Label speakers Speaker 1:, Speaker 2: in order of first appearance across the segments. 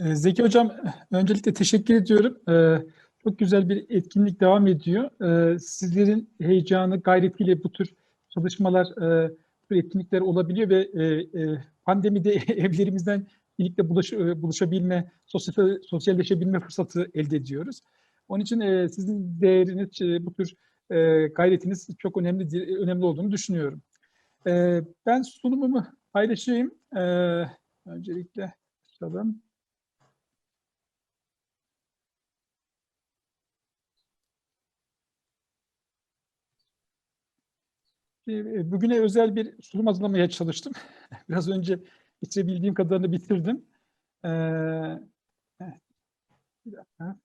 Speaker 1: Ee, Zeki Hocam, öncelikle teşekkür ediyorum. Ee, Çok güzel bir etkinlik devam ediyor. Ee, Sizlerin heyecanı, gayretiyle bu tür çalışmalar, e, bu tür etkinlikler olabiliyor ve e, e, pandemide evlerimizden birlikte bulaş, e, buluşabilme, sosyal, sosyalleşebilme fırsatı elde ediyoruz. Onun için sizin değeriniz, bu tür gayretiniz çok önemli önemli olduğunu düşünüyorum. Ben sunumumu paylaşayım. Öncelikle açalım. Bugüne özel bir sunum hazırlamaya çalıştım. Biraz önce bitirebildiğim kadarını bitirdim. Ee, bir dakika.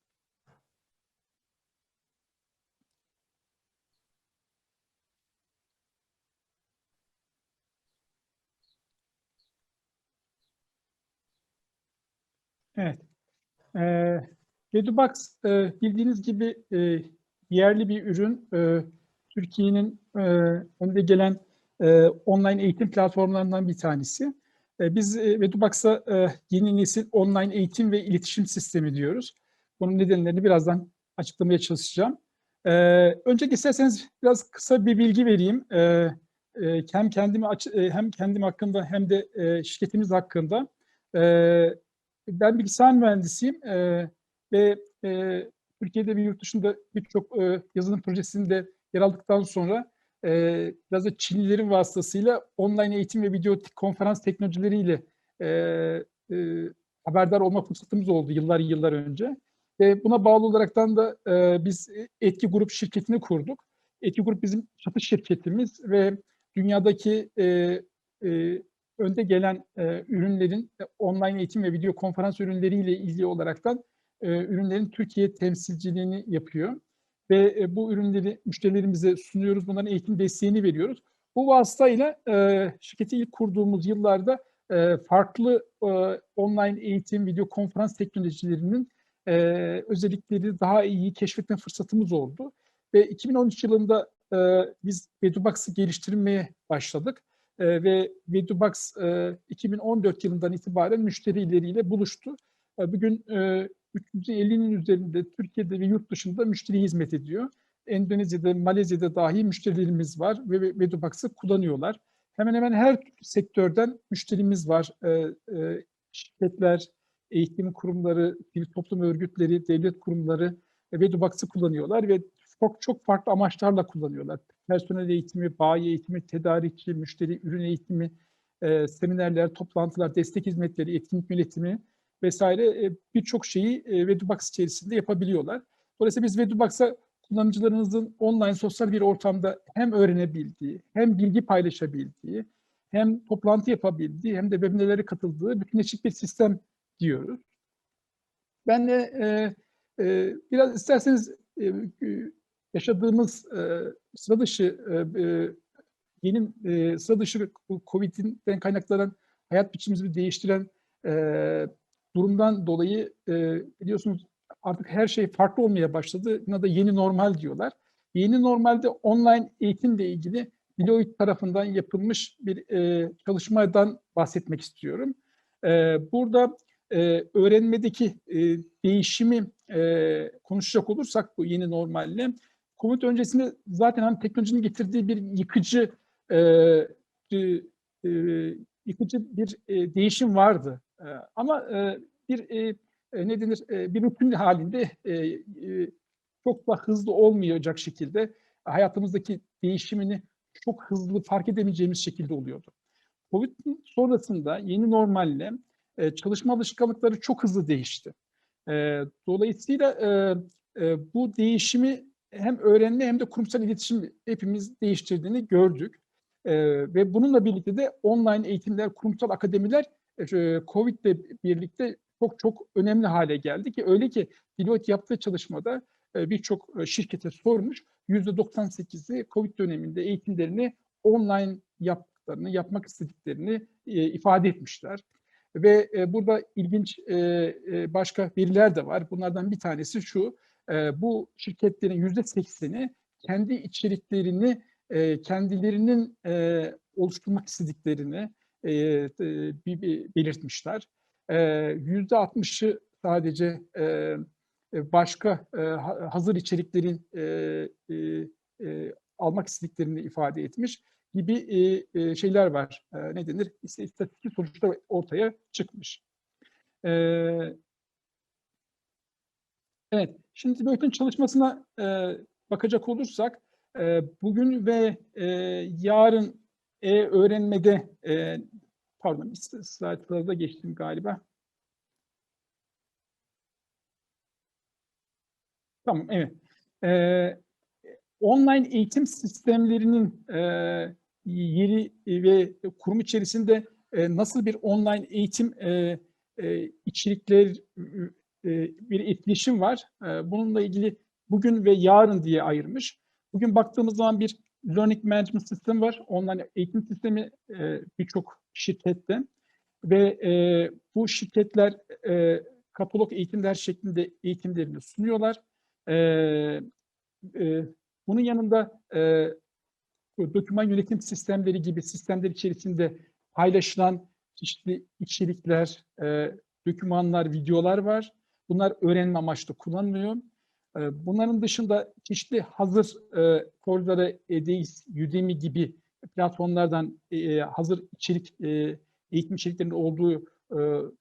Speaker 1: Evet. Ee, Edubox e, bildiğiniz gibi e, yerli bir ürün. E, Türkiye'nin e, önde gelen e, online eğitim platformlarından bir tanesi. E, biz e, Vedubox'a e, yeni nesil online eğitim ve iletişim sistemi diyoruz. Bunun nedenlerini birazdan açıklamaya çalışacağım. E, öncelikle isterseniz biraz kısa bir bilgi vereyim. E, e, hem kendimi e, hem kendim hakkında hem de e, şirketimiz hakkında. E, ben bilgisayar mühendisiyim e, ve e, Türkiye'de ve yurt dışında birçok e, yazılım projesinde yer aldıktan sonra e, biraz da Çinlilerin vasıtasıyla online eğitim ve video konferans teknolojileriyle e, e, haberdar olma fırsatımız oldu yıllar yıllar önce. Ve buna bağlı olaraktan da e, biz Etki Grup şirketini kurduk. Etki Grup bizim satış şirketimiz ve dünyadaki e, e, önde gelen e, ürünlerin online eğitim ve video konferans ürünleriyle ilgili olaraktan e, ürünlerin Türkiye temsilciliğini yapıyor ve e, bu ürünleri müşterilerimize sunuyoruz. Bunların eğitim desteğini veriyoruz. Bu vasıtayla e, şirketi ilk kurduğumuz yıllarda e, farklı e, online eğitim, video konferans teknolojilerinin e, özellikleri daha iyi keşfetme fırsatımız oldu. Ve 2013 yılında biz Vedubox'ı geliştirmeye başladık. Ve Vedubox e, 2014 yılından itibaren müşterileriyle buluştu. Bugün 350'nin üzerinde Türkiye'de ve yurt dışında müşteri hizmet ediyor. Endonezya'da, Malezya'da dahi müşterilerimiz var ve Vedubox'ı kullanıyorlar. Hemen hemen her sektörden müşterimiz var. E, e, şirketler, eğitim kurumları, sivil toplum örgütleri, devlet kurumları Vedubox'ı kullanıyorlar ve çok çok farklı amaçlarla kullanıyorlar. Personel eğitimi, bayi eğitimi, tedarikçi, müşteri ürün eğitimi, e, seminerler, toplantılar, destek hizmetleri, etkinlik yönetimi, vesaire e, birçok şeyi e, Vedubox içerisinde yapabiliyorlar. Dolayısıyla biz Vedubox'a kullanıcılarınızın online sosyal bir ortamda hem öğrenebildiği, hem bilgi paylaşabildiği, hem toplantı yapabildiği, hem de webinarlere katıldığı bütünleşik bir sistem diyoruz. Ben de e, e, biraz isterseniz e, yaşadığımız e, sıra dışı e, e yeni e, sıra dışı COVID'den kaynaklanan hayat biçimimizi değiştiren e, durumdan dolayı e, biliyorsunuz artık her şey farklı olmaya başladı. Buna da yeni normal diyorlar. Yeni normalde online eğitimle ilgili Deloitte tarafından yapılmış bir e, çalışmadan bahsetmek istiyorum. E, burada e, öğrenmedeki e, değişimi e, konuşacak olursak bu yeni normalle, Covid öncesinde zaten hani teknolojinin getirdiği bir yıkıcı e, e, yıkıcı bir e, değişim vardı. E, ama e, bir e, e, ne denir e, bir rutin halinde e, e, çok da hızlı olmayacak şekilde hayatımızdaki değişimini çok hızlı fark edemeyeceğimiz şekilde oluyordu. Covid sonrasında yeni normalle e, çalışma alışkanlıkları çok hızlı değişti. E, dolayısıyla e, e, bu değişimi hem öğrenme hem de kurumsal iletişim hepimiz değiştirdiğini gördük. E, ve bununla birlikte de online eğitimler, kurumsal akademiler Covid ile birlikte çok çok önemli hale geldi ki öyle ki Deloitte yaptığı çalışmada e, birçok e, şirkete sormuş %98'i Covid döneminde eğitimlerini online yaptıklarını, yapmak istediklerini ifade etmişler. Ve burada ilginç başka veriler de var. Bunlardan bir tanesi şu, bu şirketlerin %80'i kendi içeriklerini kendilerinin oluşturmak istediklerini belirtmişler. yüzde 60'ı sadece e, e, başka e, hazır içeriklerin e, e, e, almak istediklerini ifade etmiş gibi e, e, şeyler var. E, ne denir? İşte istatistik sonuçlar ortaya çıkmış. E, evet, şimdi Deloitte'in çalışmasına e, bakacak olursak, e, bugün ve e, yarın e-öğrenmede, e, pardon, slaytlarda geçtim galiba. Tamam, evet. Ee, online eğitim sistemlerinin e, yeri ve kurum içerisinde e, nasıl bir online eğitim e, e, içerikler e, bir etkileşim var. E, bununla ilgili bugün ve yarın diye ayırmış. Bugün baktığımız zaman bir learning management sistemi var. Online eğitim sistemi e, birçok şirkette ve e, bu şirketler e, katalog eğitimler şeklinde eğitimlerini sunuyorlar. E, e, bunun yanında e, doküman yönetim sistemleri gibi sistemler içerisinde paylaşılan çeşitli içerikler, e, dokümanlar, videolar var. Bunlar öğrenme amaçlı kullanılıyor. E, bunların dışında çeşitli hazır e, Coursera, edX, Udemy gibi platformlardan e, hazır içerik, e, eğitim içeriklerinin olduğu e,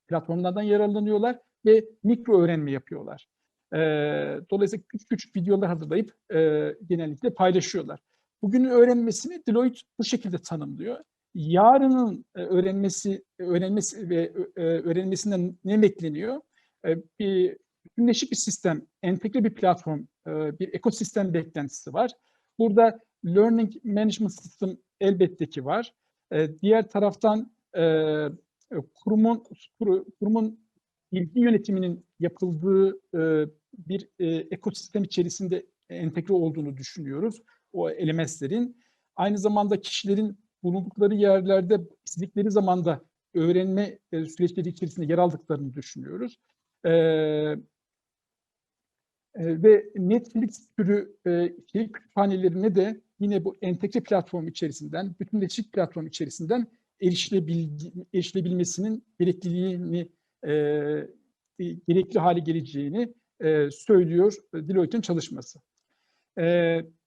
Speaker 1: platformlardan yararlanıyorlar ve mikro öğrenme yapıyorlar. E, dolayısıyla küçük küçük videolar hazırlayıp e, genellikle paylaşıyorlar. Bugünün öğrenmesini Deloitte bu şekilde tanımlıyor. Yarının e, öğrenmesi, öğrenmesi ve e, öğrenmesinden ne bekleniyor? E, bir bütünleşik bir sistem, entegre bir platform, e, bir ekosistem beklentisi var. Burada Learning Management System elbette ki var. E, diğer taraftan e, kurumun kurumun bilgi yönetiminin yapıldığı bir ekosistem içerisinde entegre olduğunu düşünüyoruz o LMS'lerin. Aynı zamanda kişilerin bulundukları yerlerde istedikleri zamanda öğrenme süreçleri içerisinde yer aldıklarını düşünüyoruz. E, e, ve Netflix türü e, içerik kütüphanelerine de yine bu entegre platform içerisinden, bütünleşik platform içerisinden erişilebil, erişilebilmesinin gerekliliğini e, gerekli hale geleceğini e, söylüyor Deloitte'in çalışması. E,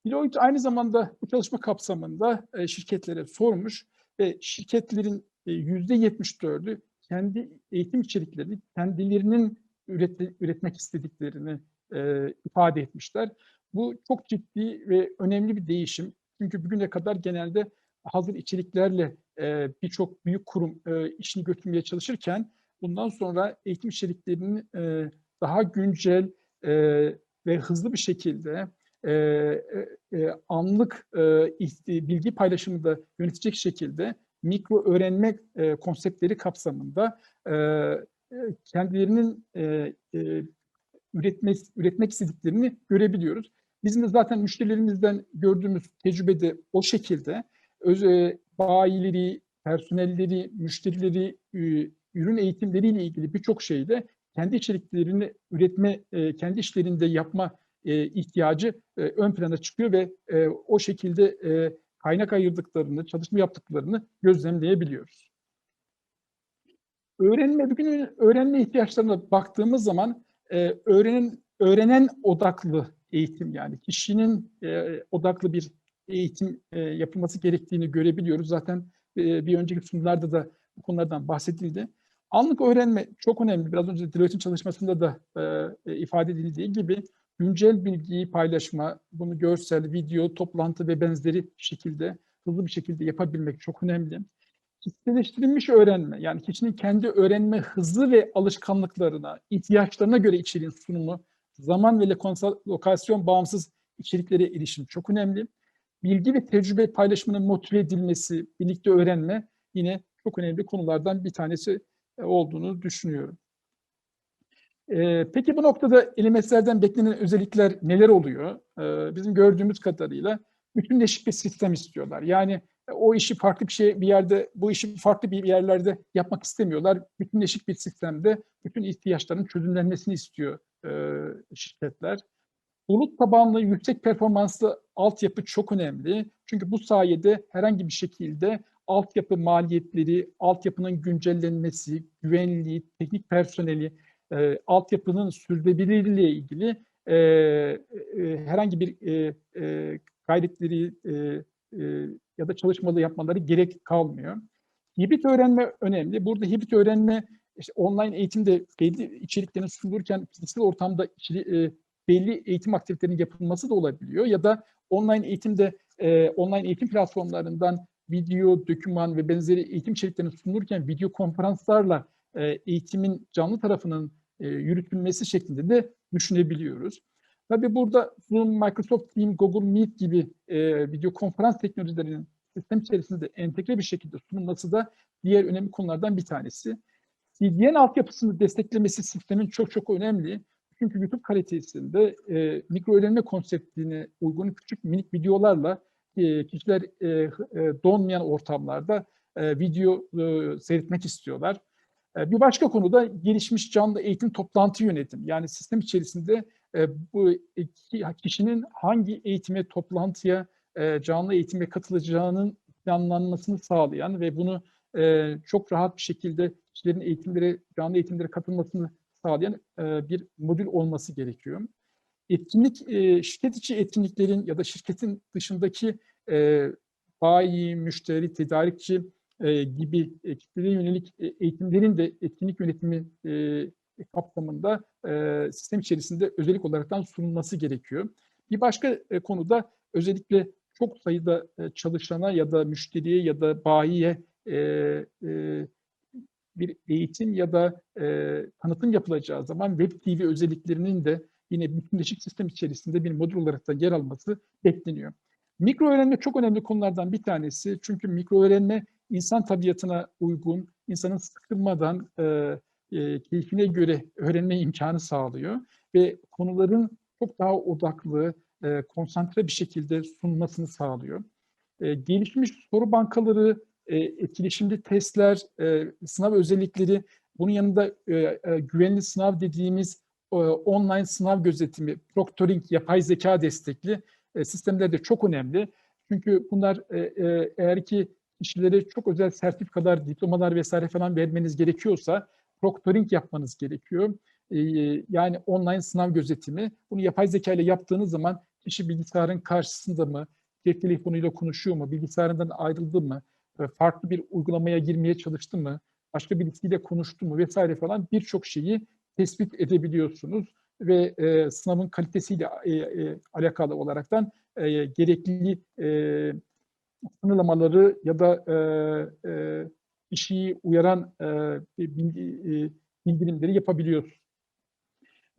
Speaker 1: Deloitte aynı zamanda bu çalışma kapsamında e, şirketlere sormuş ve şirketlerin yüzde 74'ü kendi eğitim içeriklerini kendilerinin üret, üretmek istediklerini e, ifade etmişler. Bu çok ciddi ve önemli bir değişim. Çünkü bugüne kadar genelde hazır içeriklerle e, birçok büyük kurum e, işini götürmeye çalışırken bundan sonra eğitim içeriklerini e, daha güncel e, ve hızlı bir şekilde e, e, anlık e, bilgi paylaşımını da yönetecek şekilde mikro öğrenme e, konseptleri kapsamında e, kendilerinin e, e, üretmek, üretmek istediklerini görebiliyoruz. Bizim de zaten müşterilerimizden gördüğümüz tecrübede o şekilde öz, e, bayileri, personelleri, müşterileri, ürün eğitimleriyle ilgili birçok şeyde kendi içeriklerini üretme, e, kendi işlerinde yapma e, ihtiyacı e, ön plana çıkıyor ve o şekilde kaynak ayırdıklarını, çalışma yaptıklarını gözlemleyebiliyoruz. Öğrenme, bugün öğrenme ihtiyaçlarına baktığımız zaman öğrenen, öğrenen odaklı eğitim yani kişinin odaklı bir eğitim yapılması gerektiğini görebiliyoruz. Zaten bir önceki sunularda da bu konulardan bahsedildi. Anlık öğrenme çok önemli. Biraz önce Deloitte'in çalışmasında da e, ifade edildiği gibi güncel bilgiyi paylaşma, bunu görsel, video, toplantı ve benzeri şekilde hızlı bir şekilde yapabilmek çok önemli. Kişiselleştirilmiş öğrenme, yani kişinin kendi öğrenme hızı ve alışkanlıklarına, ihtiyaçlarına göre içeriğin sunumu, zaman ve lokasyon bağımsız içeriklere erişim çok önemli. Bilgi ve tecrübe paylaşımının motive edilmesi, birlikte öğrenme yine çok önemli konulardan bir tanesi e, olduğunu düşünüyorum. Ee, peki bu noktada LMS'lerden beklenen özellikler neler oluyor? Ee, bizim gördüğümüz kadarıyla bütünleşik bir sistem istiyorlar. Yani o işi farklı bir şey bir yerde, bu işi farklı bir yerlerde yapmak istemiyorlar. Bütünleşik bir sistemde bütün ihtiyaçların çözümlenmesini istiyor e, şirketler. Bulut tabanlı yüksek performanslı altyapı çok önemli. Çünkü bu sayede herhangi bir şekilde altyapı maliyetleri, altyapının güncellenmesi, güvenliği, teknik personeli, e, altyapının sürdürülebilirliği ile ilgili e, e, herhangi bir e, e, gayretleri e, e, ya da çalışmaları yapmaları gerek kalmıyor. Hibrit öğrenme önemli. Burada hibrit öğrenme işte online eğitimde belli içeriklerin sunulurken fiziksel ortamda içeri, e, belli eğitim aktivitelerinin yapılması da olabiliyor ya da online eğitimde e, online eğitim platformlarından video, doküman ve benzeri eğitim içeriklerinin sunulurken video konferanslarla e, eğitimin canlı tarafının e, yürütülmesi şeklinde de düşünebiliyoruz. Tabii burada Zoom, Microsoft Teams, Google Meet gibi e, video konferans teknolojilerinin sistem içerisinde entegre bir şekilde sunulması da diğer önemli konulardan bir tanesi. CDN altyapısını desteklemesi sistemin çok çok önemli. Çünkü YouTube kalitesinde e, mikro öğrenme konseptine uygun küçük minik videolarla e, kişiler e, e, donmayan ortamlarda e, video e, seyretmek istiyorlar. E, bir başka konu da gelişmiş canlı eğitim toplantı yönetim. Yani sistem içerisinde e, bu kişinin hangi eğitime, toplantıya, e, canlı eğitime katılacağının planlanmasını sağlayan ve bunu e, çok rahat bir şekilde kişilerin eğitimlere, canlı eğitimlere katılmasını sağlayan bir modül olması gerekiyor. Etkinlik, şirket içi etkinliklerin ya da şirketin dışındaki bayi, müşteri, tedarikçi e, gibi e, yönelik e, eğitimlerin de etkinlik yönetimi e, kapsamında sistem içerisinde özellik olaraktan sunulması gerekiyor. Bir başka konuda özellikle çok sayıda çalışana ya da müşteriye ya da bayiye bir eğitim ya da tanıtım yapılacağı zaman Web TV özelliklerinin de yine bütünleşik sistem içerisinde bir modül olarak da yer alması bekleniyor. Mikro öğrenme çok önemli konulardan bir tanesi. Çünkü mikro öğrenme insan tabiatına uygun, insanın sıkılmadan e, e, keyfine göre öğrenme imkanı sağlıyor ve konuların çok daha odaklı, e, konsantre bir şekilde sunulmasını sağlıyor. E, gelişmiş soru bankaları, e, etkileşimli testler, e, sınav özellikleri, bunun yanında e, e, güvenli sınav dediğimiz e, online sınav gözetimi, proctoring, yapay zeka destekli e, sistemler de çok önemli. Çünkü bunlar e, e, eğer ki kişilere çok özel sertifikalar, diplomalar vesaire falan vermeniz gerekiyorsa proctoring yapmanız gerekiyor. E, yani online sınav gözetimi. Bunu yapay zeka ile yaptığınız zaman kişi bilgisayarın karşısında mı, cep telefonuyla konuşuyor mu, bilgisayarından ayrıldı mı, e, farklı bir uygulamaya girmeye çalıştı mı, başka birisiyle konuştu mu vesaire falan birçok şeyi tespit edebiliyorsunuz ve e, sınavın kalitesiyle e, e, alakalı olaraktan e, gerekli e, sınırlamaları ya da e, e, kişiyi uyaran e, e, bildirimleri yapabiliyoruz.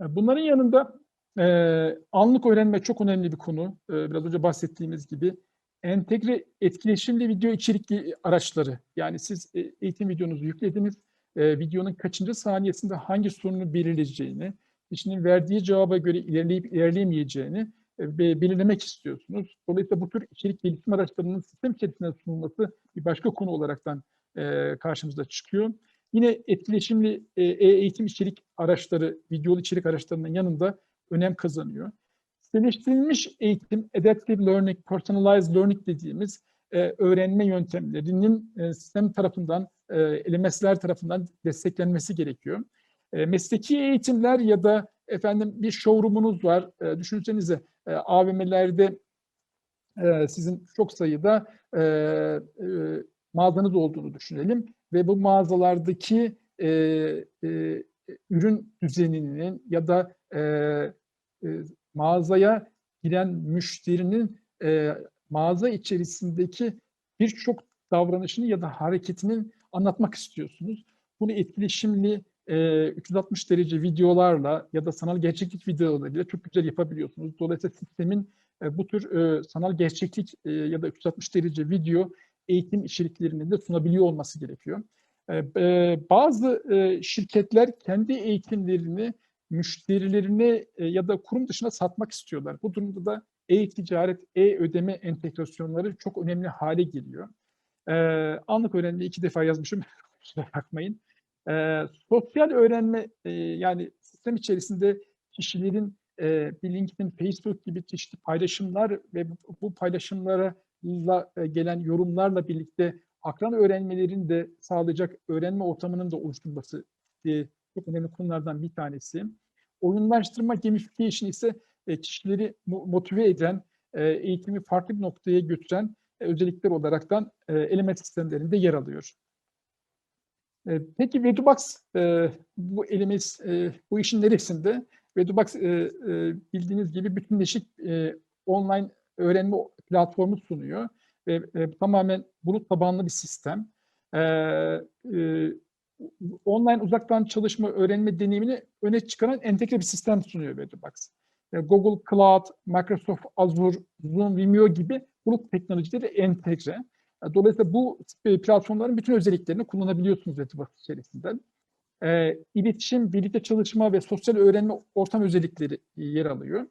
Speaker 1: E, bunların yanında e, anlık öğrenme çok önemli bir konu. E, biraz önce bahsettiğimiz gibi entegre etkileşimli video içerikli araçları. Yani siz e, eğitim videonuzu yüklediniz. E, videonun kaçıncı saniyesinde hangi sorunu belirleyeceğini, kişinin verdiği cevaba göre ilerleyip ilerleyemeyeceğini belirlemek istiyorsunuz. Dolayısıyla bu tür içerik gelişim araçlarının sistem içerisinde sunulması bir başka konu olaraktan e, karşımıza çıkıyor. Yine etkileşimli e, eğitim içerik araçları, videolu içerik araçlarının yanında önem kazanıyor. Geliştirilmiş eğitim, adaptive learning, personalized learning dediğimiz e, öğrenme yöntemlerinin e, sistem tarafından, e, tarafından desteklenmesi gerekiyor. E, mesleki eğitimler ya da efendim bir showroom'unuz var. E, düşünsenize e, AVM'lerde e, sizin çok sayıda e, e, mağazanız olduğunu düşünelim ve bu mağazalardaki e, e, ürün düzeninin ya da e, e, mağazaya giren müşterinin e, mağaza içerisindeki birçok davranışını ya da hareketinin anlatmak istiyorsunuz. Bunu etkileşimli e, 360 derece videolarla ya da sanal gerçeklik videolarıyla çok güzel yapabiliyorsunuz. Dolayısıyla sistemin e, bu tür e, sanal gerçeklik e, ya da 360 derece video eğitim içeriklerinin de sunabiliyor olması gerekiyor. E, e, bazı e, şirketler kendi eğitimlerini müşterilerine e, ya da kurum dışına satmak istiyorlar. Bu durumda da e-ticaret, e-ödeme entegrasyonları çok önemli hale geliyor. E, anlık öğrenmeyi iki defa yazmışım, kusura bakmayın. E, sosyal öğrenme, e, yani sistem içerisinde kişilerin e, bir LinkedIn, Facebook gibi çeşitli paylaşımlar ve bu, paylaşımlara gelen yorumlarla birlikte akran öğrenmelerini de sağlayacak öğrenme ortamının da oluşturulması e, çok önemli konulardan bir tanesi. Oyunlaştırma, gamification ise e, kişileri mo- motive eden, e, eğitimi farklı bir noktaya götüren e, özellikler olaraktan e, element sistemlerinde yer alıyor. E, Peki Vedubox e, bu elimiz e, bu işin neresinde? Vedubox e, e, bildiğiniz gibi bütünleşik e, online öğrenme platformu sunuyor ve e, tamamen bulut tabanlı bir sistem. E, e, online uzaktan çalışma öğrenme deneyimini öne çıkaran entegre bir sistem sunuyor Vedubox. E, Google Cloud, Microsoft Azure, Zoom, Vimeo gibi bulut teknolojileri entegre. E, Dolayısıyla bu e, platformların bütün özelliklerini kullanabiliyorsunuz Vedubox içerisinde. E, iletişim, birlikte çalışma ve sosyal öğrenme ortam özellikleri yer alıyor.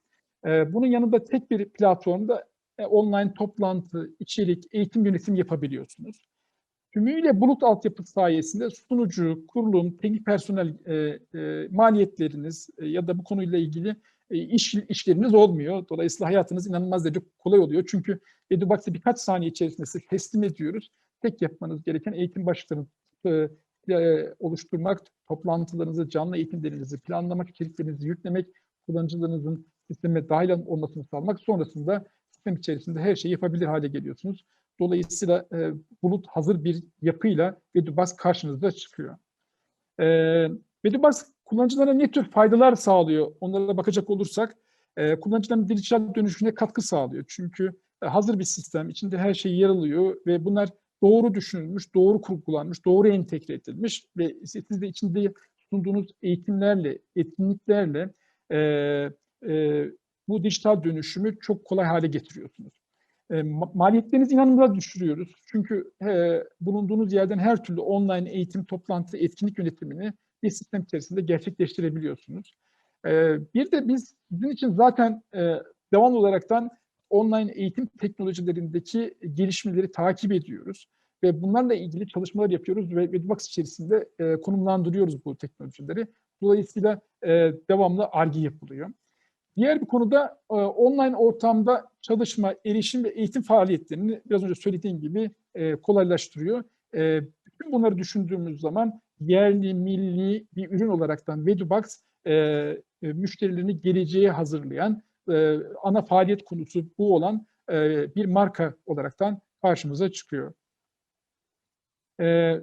Speaker 1: E, bunun yanında tek bir platformda e, online toplantı, içerik, eğitim yönetimi yapabiliyorsunuz. Tümüyle bulut altyapısı sayesinde sunucu, kurulum, teknik personel e, e, maliyetleriniz e, ya da bu konuyla ilgili e, iş işleriniz olmuyor. Dolayısıyla hayatınız inanılmaz derece kolay oluyor. Çünkü Edubox'ı birkaç saniye içerisinde size teslim ediyoruz. Tek yapmanız gereken eğitim başlıklarını e, e, oluşturmak, toplantılarınızı, canlı eğitimlerinizi planlamak, içeriklerinizi yüklemek, kullanıcılarınızın sisteme dahil olmasını sağlamak. Sonrasında sistem içerisinde her şeyi yapabilir hale geliyorsunuz. Dolayısıyla e, bulut hazır bir yapıyla Vedubox karşınıza çıkıyor. E, Vedubox kullanıcılara ne tür faydalar sağlıyor? Onlara bakacak olursak e, kullanıcıların dijital dönüşüne katkı sağlıyor. Çünkü e, hazır bir sistem, içinde her şey yer alıyor ve bunlar doğru düşünülmüş, doğru kurgulanmış, doğru entegre edilmiş ve siz de içinde sunduğunuz eğitimlerle, etkinliklerle e, e, bu dijital dönüşümü çok kolay hale getiriyorsunuz. E, maliyetlerinizi inanılmaz düşürüyoruz. Çünkü e, bulunduğunuz yerden her türlü online eğitim, toplantı, etkinlik yönetimini bir sistem içerisinde gerçekleştirebiliyorsunuz. E, bir de biz sizin için zaten e, devam olaraktan online eğitim teknolojilerindeki gelişmeleri takip ediyoruz ve bunlarla ilgili çalışmalar yapıyoruz ve Vedubox içerisinde e, konumlandırıyoruz bu teknolojileri. Dolayısıyla e, devamlı ARGE yapılıyor. Diğer bir konuda e, online ortamda çalışma, erişim ve eğitim faaliyetlerini biraz önce söylediğim gibi e, kolaylaştırıyor. E, bütün bunları düşündüğümüz zaman yerli, milli bir ürün olaraktan Vedubox e, e, müşterilerini geleceğe hazırlayan e, ana faaliyet konusu bu olan e, bir marka olaraktan karşımıza çıkıyor. E,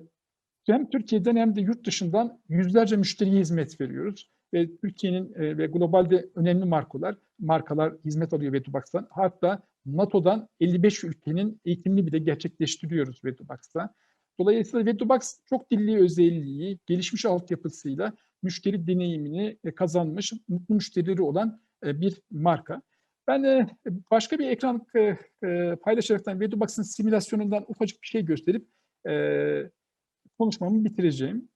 Speaker 1: hem Türkiye'den hem de yurt dışından yüzlerce müşteriye hizmet veriyoruz ve Türkiye'nin e, ve globalde önemli markalar markalar hizmet alıyor Vedubox'tan. Hatta NATO'dan 55 ülkenin eğitimini bile gerçekleştiriyoruz Vedubox'ta. Dolayısıyla Vedubox çok dilli özelliği, gelişmiş altyapısıyla müşteri deneyimini e, kazanmış, mutlu müşterileri olan e, bir marka. Ben e, başka bir ekran paylaşaraktan Vedubox'ın simülasyonundan ufacık bir şey gösterip konuşmamı bitireceğim.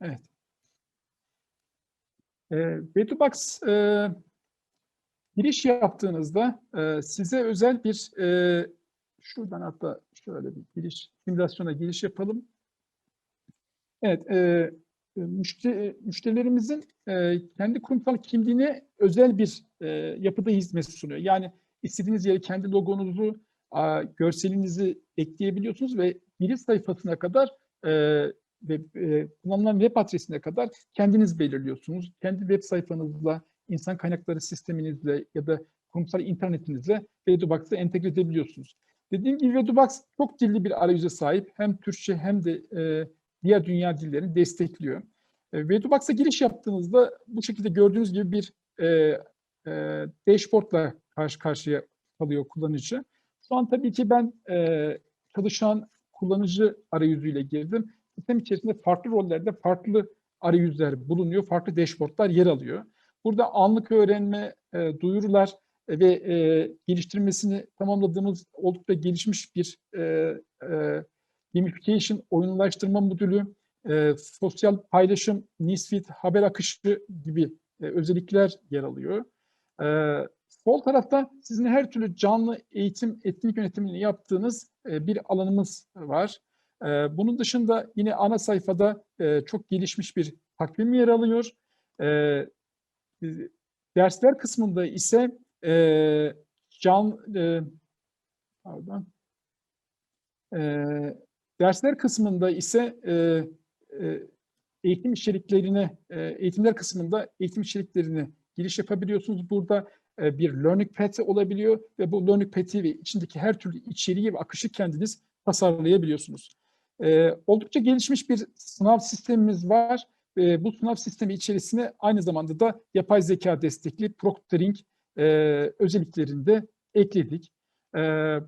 Speaker 1: Evet. E, giriş yaptığınızda e, size özel bir e, şuradan hatta şöyle bir giriş simülasyona giriş yapalım. Evet, e, müşteri, müşterilerimizin e, kendi kurumsal kimliğine özel bir e, yapıda hizmet sunuyor. Yani istediğiniz yere kendi logonuzu, a, görselinizi ekleyebiliyorsunuz ve giriş sayfasına kadar e, ve e, kullanılan web adresine kadar kendiniz belirliyorsunuz. Kendi web sayfanızla, insan kaynakları sisteminizle ya da kurumsal internetinizle Vedubox'a entegre edebiliyorsunuz. Dediğim gibi Vedubox çok dilli bir arayüze sahip. Hem Türkçe hem de e, diğer dünya dillerini destekliyor. E, Vedubox'a giriş yaptığınızda bu şekilde gördüğünüz gibi bir e, e, dashboardla karşı karşıya kalıyor kullanıcı. Şu an tabii ki ben e, çalışan kullanıcı arayüzüyle girdim sistem içerisinde farklı rollerde farklı arayüzler bulunuyor, farklı dashboardlar yer alıyor. Burada anlık öğrenme, e, duyurular ve e, geliştirmesini tamamladığımız oldukça gelişmiş bir e, e, gamification oyunlaştırma modülü, e, sosyal paylaşım, newsfeed, haber akışı gibi e, özellikler yer alıyor. E, sol tarafta sizin her türlü canlı eğitim, etkinlik yönetimini yaptığınız e, bir alanımız var. Ee, bunun dışında yine ana sayfada e, çok gelişmiş bir takvim yer alıyor. Ee, dersler kısmında ise e, can e, pardon e, dersler kısmında ise e, e, eğitim içeriklerine e, eğitimler kısmında eğitim içeriklerine giriş yapabiliyorsunuz. Burada e, bir learning path olabiliyor ve bu learning path'i ve içindeki her türlü içeriği ve akışı kendiniz tasarlayabiliyorsunuz. E, oldukça gelişmiş bir sınav sistemimiz var. E, bu sınav sistemi içerisine aynı zamanda da yapay zeka destekli proctoring e, özelliklerini de ekledik. E,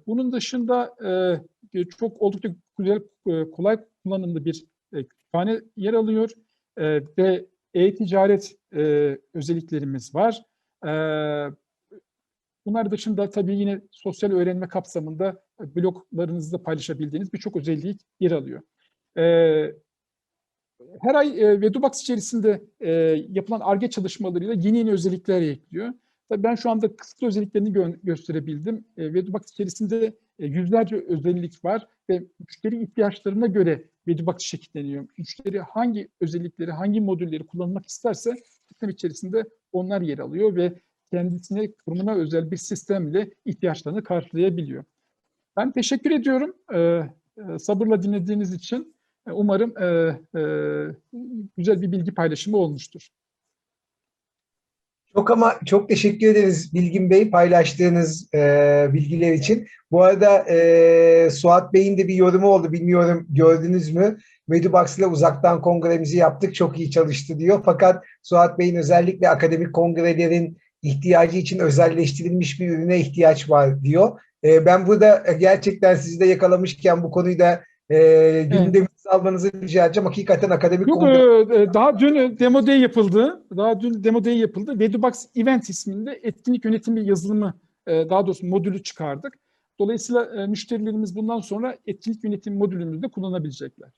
Speaker 1: bunun dışında e, çok oldukça güzel, e, kolay kullanımlı bir e, kütüphane yer alıyor e, ve e-ticaret e, özelliklerimiz var. E, bunlar dışında tabii yine sosyal öğrenme kapsamında bloglarınızda paylaşabildiğiniz birçok özellik yer alıyor. E, her ay e, Vedubox içerisinde e, yapılan ARGE çalışmalarıyla yeni yeni özellikler ekliyor. Tabii ben şu anda kısıtlı özelliklerini gö gösterebildim. E, Vedubox içerisinde e, yüzlerce özellik var ve müşteri ihtiyaçlarına göre Vedubox şekilleniyor. Müşteri hangi özellikleri, hangi modülleri kullanmak isterse sistem içerisinde onlar yer alıyor ve kendisine kurumuna özel bir sistemle ihtiyaçlarını karşılayabiliyor. Ben teşekkür ediyorum e, e, sabırla dinlediğiniz için. Umarım e, e, güzel bir bilgi paylaşımı olmuştur.
Speaker 2: Çok ama çok teşekkür ederiz Bilgin Bey paylaştığınız e, bilgiler için. Bu arada e, Suat Bey'in de bir yorumu oldu. Bilmiyorum gördünüz mü? Medibox ile uzaktan kongremizi yaptık. Çok iyi çalıştı diyor. Fakat Suat Bey'in özellikle akademik kongrelerin ihtiyacı için özelleştirilmiş bir ürüne ihtiyaç var diyor. E, ben burada gerçekten sizi de yakalamışken bu konuyu da e, gündeminize almanızı rica edeceğim. Hakikaten akademik
Speaker 1: Yok,
Speaker 2: kongre...
Speaker 1: e, daha dün demo day yapıldı. Daha dün demo day yapıldı. Vedubox Event isminde etkinlik yönetimi yazılımı e, daha doğrusu modülü çıkardık. Dolayısıyla e, müşterilerimiz bundan sonra etkinlik yönetimi modülümüzde kullanabilecekler.